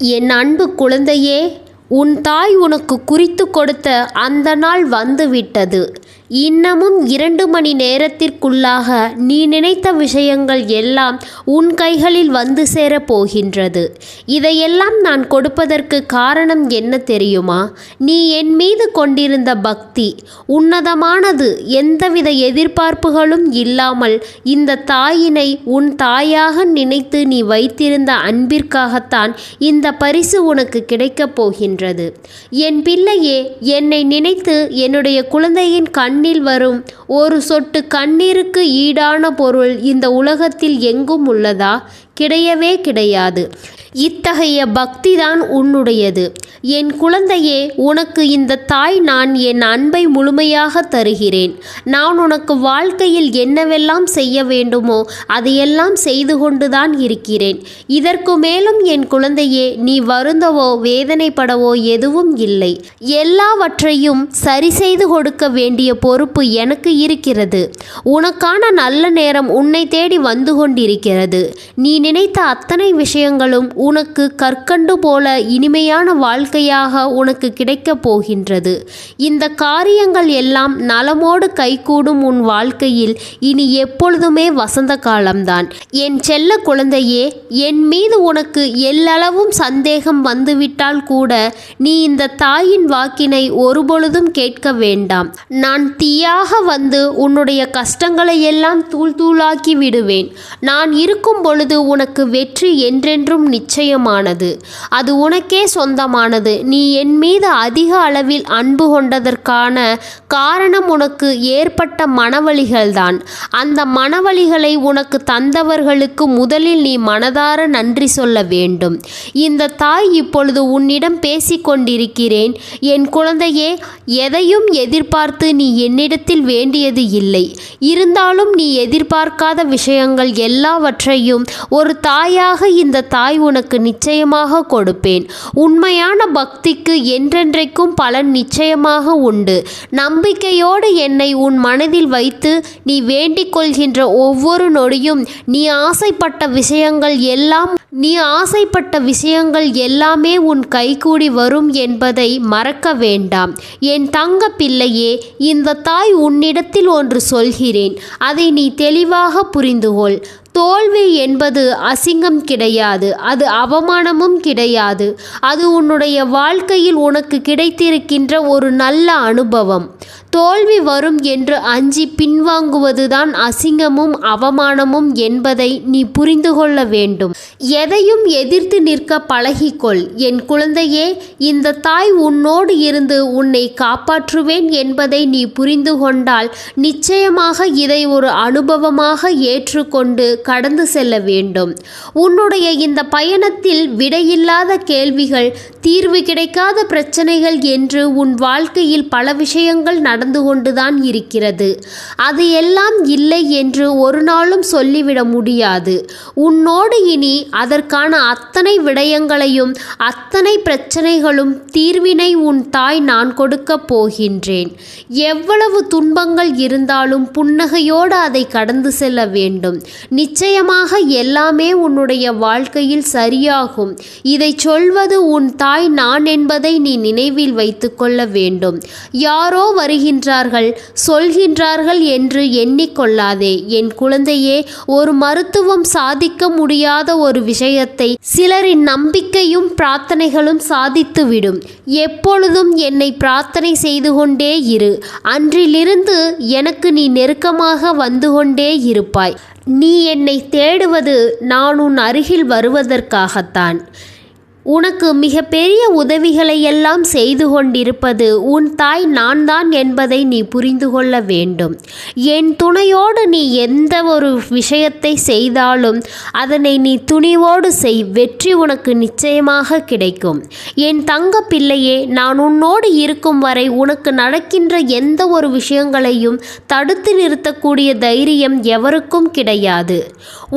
என் அன்பு குழந்தையே உன் தாய் உனக்கு குறித்து கொடுத்த அந்த நாள் வந்துவிட்டது. இன்னமும் இரண்டு மணி நேரத்திற்குள்ளாக நீ நினைத்த விஷயங்கள் எல்லாம் உன் கைகளில் வந்து சேரப் போகின்றது. இதையெல்லாம் நான் கொடுப்பதற்கு காரணம் என்ன தெரியுமா? நீ என் மீது கொண்டிருந்த பக்தி உன்னதமானது எந்தவித எதிர்பார்ப்புகளும் இல்லாமல் இந்த தாயினை உன் தாயாக நினைத்து நீ வைத்திருந்த அன்பிற்காகத்தான் இந்த பரிசு உனக்கு கிடைக்கப் போகின்றது. என் பிள்ளையே என்னை நினைத்து என்னுடைய குழந்தையின் கண்ணில் வரும் ஒரு சொட்டு கண்ணீருக்கு ஈடான பொருள் இந்த உலகத்தில் எங்கும் உள்ளதா? கிடையவே கிடையாது. இத்தகைய பக்திதான் உன்னுடையது. என் குழந்தையே உனக்கு இந்த தாய் நான் என் அன்பை முழுமையாக தருகிறேன். நான் உனக்கு வாழ்க்கையில் என்னவெல்லாம் செய்ய வேண்டுமோ அதையெல்லாம் செய்து கொண்டுதான் இருக்கிறேன். இதற்கு மேலும் என் குழந்தையே நீ வருந்தவோ வேதனைப்படவோ எதுவும் இல்லை. எல்லாவற்றையும் சரி செய்து கொடுக்க வேண்டிய பொறுப்பு எனக்கு இருக்கிறது. உனக்கான நல்ல நேரம் உன்னை தேடி வந்து கொண்டிருக்கிறது. நீ நினைத்த அத்தனை விஷயங்களும் உனக்கு கற்கண்டு போல இனிமையான வாழ்க்கையாக உனக்கு கிடைக்கப் போகின்றது. இந்த காரியங்கள் எல்லாம் நலமோடு கைகூடும் உன் வாழ்க்கையில் இனி எப்பொழுதுமே வசந்த காலம்தான். என் செல்ல குழந்தையே என் மீது உனக்கு எல்லளவும் சந்தேகம் வந்துவிட்டால் கூட நீ இந்த தாயின் வாக்கினை ஒருபொழுதும் கேட்க வேண்டாம். நான் தீயாக வந்து உன்னுடைய கஷ்டங்களை எல்லாம் தூள் தூளாக்கி விடுவேன். நான் இருக்கும் பொழுது உனக்கு வெற்றி என்றென்றும் நிச்சயமானது. அது உனக்கே சொந்தமானது. நீ என் மீது அதிக அளவில் அன்பு கொண்டதற்கான காரணம் உனக்கு ஏற்பட்ட மனவழிகள்தான். அந்த மனவழிகளை உனக்கு தந்தவர்களுக்கு முதலில் நீ மனதார நன்றி சொல்ல வேண்டும். இந்த தாய் இப்பொழுது உன்னிடம் பேசிக்கொண்டிருக்கிறேன் என் குழந்தையே எதையும் எதிர்பார்த்து நீ என்னிடத்தில் வேண்டியது இல்லை. இருந்தாலும் நீ எதிர்பார்க்காத விஷயங்கள் எல்லாவற்றையும் ஒரு ஒரு தாயாக இந்த தாய் உனக்கு நிச்சயமாக கொடுப்பேன். உண்மையான பக்திக்கு என்றென்றைக்கும் பலன் நிச்சயமாக உண்டு. நம்பிக்கையோடு என்னை உன் மனதில் வைத்து நீ வேண்டிக் கொள்கின்ற ஒவ்வொரு நொடியும் நீ ஆசைப்பட்ட விஷயங்கள் எல்லாம் நீ ஆசைப்பட்ட விஷயங்கள் எல்லாமே உன் கைகூடி வரும் என்பதை மறக்க வேண்டாம். என் தங்க பிள்ளையே இந்த தாய் உன்னிடத்தில் ஒன்று சொல்கிறேன். அதை நீ தெளிவாக புரிந்துகொள். தோல்வி என்பது அசிங்கம் கிடையாது அது அவமானமும் கிடையாது. அது உன்னுடைய வாழ்க்கையில் உனக்கு கிடைத்திருக்கின்ற ஒரு நல்ல அனுபவம். தோல்வி வரும் என்று அஞ்சி பின்வாங்குவதுதான் அசிங்கமும் அவமானமும் என்பதை நீ புரிந்து கொள்ள வேண்டும். எதையும் எதிர்த்து நிற்க பழகிக்கொள். என் குழந்தையே இந்த தாய் உன்னோடு இருந்து உன்னை காப்பாற்றுவேன் என்பதை நீ புரிந்து கொண்டால் நிச்சயமாக இதை ஒரு அனுபவமாக ஏற்றுக்கொண்டு கடந்து செல்ல வேண்டும். உன்னுடைய இந்த பயணத்தில் விடையில்லாத கேள்விகள் தீர்வு கிடைக்காத பிரச்சனைகள் என்று உன் வாழ்க்கையில் பல விஷயங்கள் நடந்து கொண்டுதான் இருக்கிறது. அது எல்லாம் இல்லை என்று ஒரு நாளும் சொல்லிவிட முடியாது. உன்னோடு இனி அதற்கான அத்தனை விடயங்களையும் அத்தனை பிரச்சனைகளும் தீர்வினை உன் தாய் நான் கொடுக்கப் போகின்றேன். எவ்வளவு துன்பங்கள் இருந்தாலும் புன்னகையோடு அதை கடந்து செல்ல வேண்டும். நிச்சயமாக எல்லாமே உன்னுடைய வாழ்க்கையில் சரியாகும். இதை சொல்வது உன் தாய் நான் என்பதை நீ நினைவில் வைத்துக்கொள்ள வேண்டும். யாரோ வருகின்றார்கள் சொல்கின்றார்கள் என்று எண்ணிக்கொள்ளாதே என் குழந்தையே ஒரு மருத்துவம் சாதிக்க முடியாத ஒரு விஷயத்தை சிலரின் நம்பிக்கையும் பிரார்த்தனைகளும் சாதித்துவிடும். எப்பொழுதும் என்னை பிரார்த்தனை செய்து கொண்டே இரு. அன்றிலிருந்து எனக்கு நீ நெருக்கமாக வந்து கொண்டே இருப்பாய். நீ என்னை தேடுவது நான் உன் அருகில் வருவதற்காகத்தான். உனக்கு மிகப்பெரிய உதவிகளை எல்லாம் செய்து கொண்டிருப்பது உன் தாய் நான் தான் என்பதை நீ புரிந்து கொள்ள வேண்டும். என் துணையோடு நீ எந்த ஒரு விஷயத்தை செய்தாலும் அதனை நீ துணிவோடு செய். வெற்றி உனக்கு நிச்சயமாக கிடைக்கும். என் தங்க பிள்ளையே நான் உன்னோடு இருக்கும் வரை உனக்கு நடக்கின்ற எந்த ஒரு விஷயங்களையும் தடுத்து நிறுத்தக்கூடிய தைரியம் எவருக்கும் கிடையாது.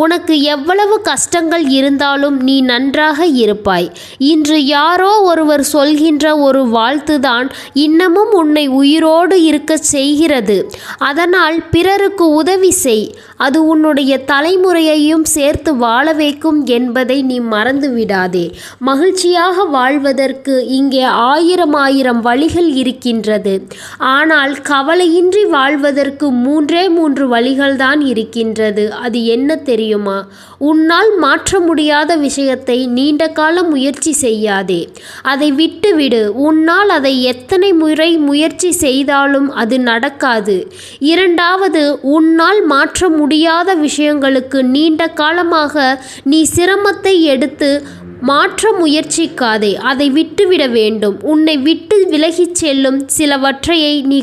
உனக்கு எவ்வளவு கஷ்டங்கள் இருந்தாலும் நீ நன்றாக இருப்பாய். இன்று யாரோ ஒருவர் சொல்கின்ற ஒரு வாழ்த்துதான் இன்னமும் உன்னை உயிரோடு இருக்கச் செய்கிறது. அதனால் பிறருக்கு உதவி செய். அது உன்னுடைய தலைமுறையையும் சேர்த்து வாழ வைக்கும் என்பதை நீ மறந்து விடாதே மகிழ்ச்சியாக வாழ்வதற்கு இங்கே ஆயிரம் ஆயிரம் வழிகள் இருக்கின்றது. ஆனால் கவலையின்றி வாழ்வதற்கு மூன்றே மூன்று வழிகள்தான் இருக்கின்றது. அது என்ன தெரியுமா? உன்னால் மாற்ற முடியாத விஷயத்தை நீண்ட காலம் முயற்சி முயற்சி செய்யாதே. அதை விட்டுவிடு. உன்னால் அதை எத்தனை முறை முயற்சி செய்தாலும் அது நடக்காது. இரண்டாவது உன்னால் மாற்ற முடியாத விஷயங்களுக்கு நீண்ட காலமாக நீ சிரமத்தை எடுத்து மாற்ற முயற்சிக்காதே. அதை விட்டுவிட வேண்டும். உன்னை விட்டு விலகிச் செல்லும் சிலவற்றையை நீ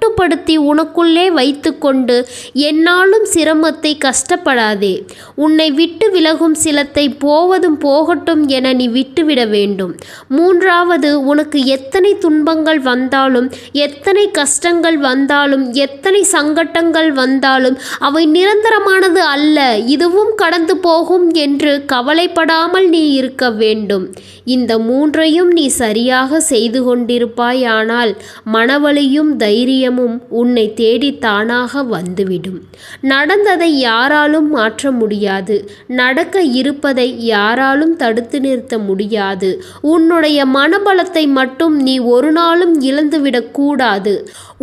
கட்டுப்படுத்தி உனக்குள்ளே வைத்துக்கொண்டு என்னாலும் சிரமத்தை கஷ்டப்படாதே. உன்னை விட்டு விலகும் சிலத்தை போவதும் போகட்டும் என நீ விட்டுவிட வேண்டும். மூன்றாவது உனக்கு எத்தனை துன்பங்கள் வந்தாலும் எத்தனை கஷ்டங்கள் வந்தாலும் எத்தனை சங்கட்டங்கள் வந்தாலும் அவை நிரந்தரமானது அல்ல இதுவும் கடந்து போகும் என்று கவலைப்படாமல் நீ இருக்க வேண்டும். இந்த மூன்றையும் நீ சரியாக செய்து கொண்டிருப்பாயானால் மனவலியும் விஷயமும் உன்னை தேடி தானாக வந்துவிடும். நடந்ததை யாராலும் மாற்ற முடியாது. நடக்க இருப்பதை யாராலும் தடுத்து நிறுத்த முடியாது. உன்னுடைய மனபலத்தை மட்டும் நீ ஒரு நாளும் இழந்துவிடக்கூடாது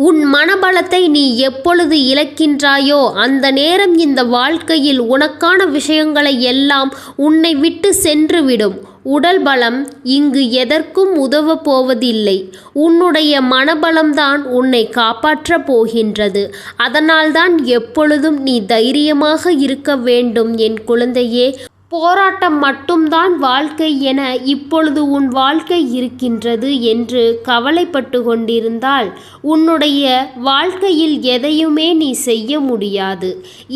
உன் மனபலத்தை நீ எப்பொழுது இழக்கின்றாயோ அந்த நேரம் இந்த வாழ்க்கையில் உனக்கான விஷயங்களை எல்லாம் உன்னை விட்டு சென்றுவிடும். உடல் பலம் இங்கு எதற்கும் உதவப் போவதில்லை உன்னுடைய மனபலம்தான் உன்னை காப்பாற்றப் போகின்றது. அதனால்தான் எப்பொழுதும் நீ தைரியமாக இருக்க வேண்டும் என் குழந்தையே. போராட்டம் மட்டும்தான் வாழ்க்கை என இப்பொழுது உன் வாழ்க்கை இருக்கின்றது என்று கவலைப்பட்டு கொண்டிருந்தால் உன்னுடைய வாழ்க்கையில் எதையுமே நீ செய்ய முடியாது.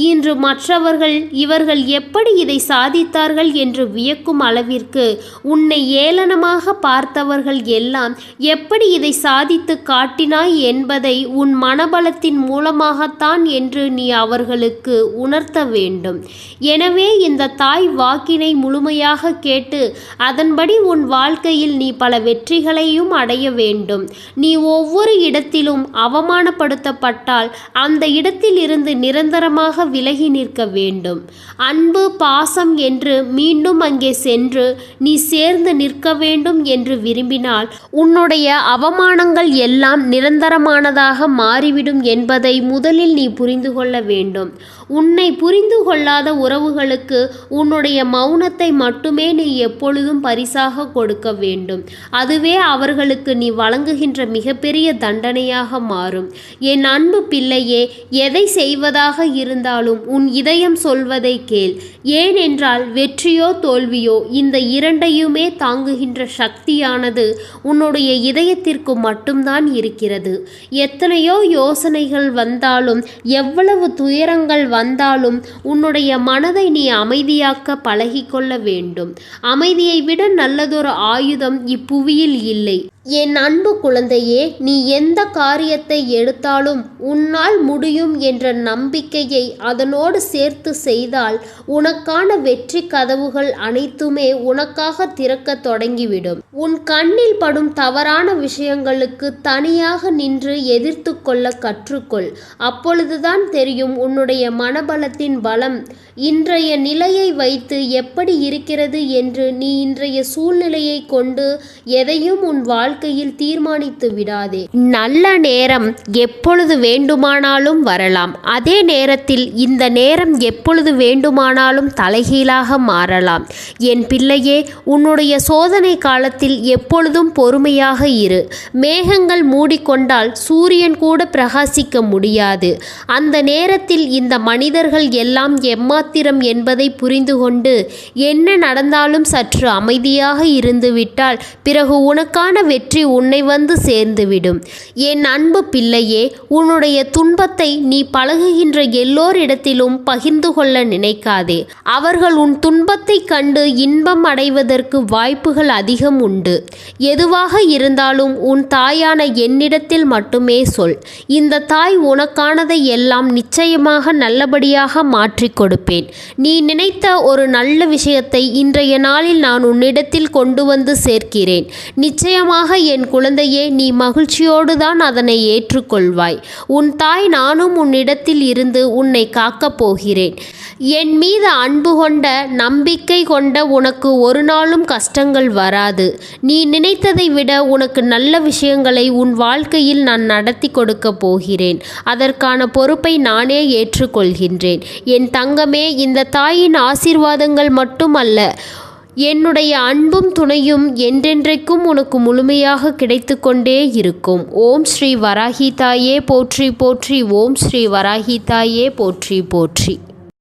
இன்று மற்றவர்கள் இவர்கள் எப்படி இதை சாதித்தார்கள் என்று வியக்கும் அளவிற்கு உன்னை ஏளனமாக பார்த்தவர்கள் எல்லாம் எப்படி இதை சாதித்து காட்டினாய் என்பதை உன் மனபலத்தின் மூலமாகத்தான் என்று நீ அவர்களுக்கு உணர்த்த வேண்டும். எனவே இந்த தாய் வாக்கினை முழுமையாக கேட்டு அதன்படி உன் வாழ்க்கையில் நீ பல வெற்றிகளையும் அடைய வேண்டும். நீ ஒவ்வொரு இடத்திலும் அவமானப்படுத்தப்பட்டால் அந்த இடத்தில் இருந்து நிரந்தரமாக விலகி நிற்க வேண்டும். அன்பு பாசம் என்று மீண்டும் அங்கே சென்று நீ சேர்ந்து நிற்க வேண்டும் என்று விரும்பினால் உன்னுடைய அவமானங்கள் எல்லாம் நிரந்தரமானதாக மாறிவிடும் என்பதை முதலில் நீ புரிந்து கொள்ள வேண்டும். உன்னை புரிந்து கொள்ளாத உறவுகளுக்கு உன்னுடைய மௌனத்தை மட்டுமே நீ எப்பொழுதும் பரிசாக கொடுக்க வேண்டும். அதுவே அவர்களுக்கு நீ வழங்குகின்ற மிகப்பெரிய தண்டனையாக மாறும். என் அன்பு பிள்ளையே எதை செய்வதாக இருந்தாலும் உன் இதயம் சொல்வதை கேள். ஏனென்றால் வெற்றியோ தோல்வியோ இந்த இரண்டையுமே தாங்குகின்ற சக்தியானது உன்னுடைய இதயத்திற்கு மட்டும்தான் இருக்கிறது. எத்தனையோ யோசனைகள் வந்தாலும் எவ்வளவு துயரங்கள் வந்தாலும் உன்னுடைய மனதை நீ அமைதியாக்க பழகிக்கொள்ள வேண்டும். அமைதியை விட நல்லதொரு ஆயுதம் இப்புவியில் இல்லை. என் அன்பு குழந்தையே நீ எந்த காரியத்தை எடுத்தாலும் உன்னால் முடியும் என்ற நம்பிக்கையை அதனோடு சேர்த்து செய்தால் உனக்கான வெற்றி கதவுகள் அனைத்துமே உனக்காக திறக்க தொடங்கிவிடும். உன் கண்ணில் படும் தவறான விஷயங்களுக்கு தனியாக நின்று எதிர்த்து கொள்ள கற்றுக்கொள். அப்பொழுதுதான் தெரியும் உன்னுடைய மனபலத்தின் பலம். இன்றைய நிலையை வைத்து எப்படி இருக்கிறது என்று நீ இன்றைய சூழ்நிலையை கொண்டு எதையும் உன் வாழ்க்கை வாழ்க்கையில் தீர்மானித்து விடாதே. நல்ல நேரம் எப்பொழுது வேண்டுமானாலும் வரலாம். அதே நேரத்தில் இந்த நேரம் எப்பொழுது வேண்டுமானாலும் தலைகீழாக மாறலாம். என் பிள்ளையே உன்னுடைய சோதனை காலத்தில் எப்பொழுதும் பொறுமையாக இரு. மேகங்கள் மூடிக்கொண்டால் சூரியன் கூட பிரகாசிக்க முடியாது. அந்த நேரத்தில் இந்த மனிதர்கள் எல்லாம் எம்மாத்திரம் என்பதை புரிந்து கொண்டு என்ன நடந்தாலும் சற்று அமைதியாக இருந்துவிட்டால் பிறகு உனக்கான வெற்றி வெற்றி உன்னை வந்து சேர்ந்துவிடும். என் அன்பு பிள்ளையே உன்னுடைய துன்பத்தை நீ பழகுகின்ற எல்லோரிடத்திலும் பகிர்ந்து கொள்ள நினைக்காதே. அவர்கள் உன் துன்பத்தை கண்டு இன்பம் அடைவதற்கு வாய்ப்புகள் அதிகம் உண்டு. எதுவாக இருந்தாலும் உன் தாயான என்னிடத்தில் மட்டுமே சொல். இந்த தாய் உனக்கானதை எல்லாம் நிச்சயமாக நல்லபடியாக மாற்றிக் கொடுப்பேன். நீ நினைத்த ஒரு நல்ல விஷயத்தை இன்றைய நாளில் நான் உன்னிடத்தில் கொண்டு வந்து சேர்க்கிறேன். நிச்சயமாக நிச்சயமாக என் குழந்தையே நீ மகிழ்ச்சியோடு தான் அதனை ஏற்றுக்கொள்வாய். உன் தாய் நானும் உன்னிடத்தில் இருந்து உன்னை காக்கப் போகிறேன். என் மீது அன்பு கொண்ட நம்பிக்கை கொண்ட உனக்கு ஒரு நாளும் கஷ்டங்கள் வராது. நீ நினைத்ததை விட உனக்கு நல்ல விஷயங்களை உன் வாழ்க்கையில் நான் நடத்தி கொடுக்க போகிறேன். அதற்கான பொறுப்பை நானே ஏற்றுக்கொள்கின்றேன். என் தங்கமே இந்த தாயின் ஆசீர்வாதங்கள் மட்டுமல்ல என்னுடைய அன்பும் துணையும் என்றென்றைக்கும் உனக்கு முழுமையாக கிடைத்து கொண்டே இருக்கும். ஓம் ஸ்ரீ வராகி தாயே போற்றி போற்றி. ஓம் ஸ்ரீ வராகி தாயே போற்றி போற்றி.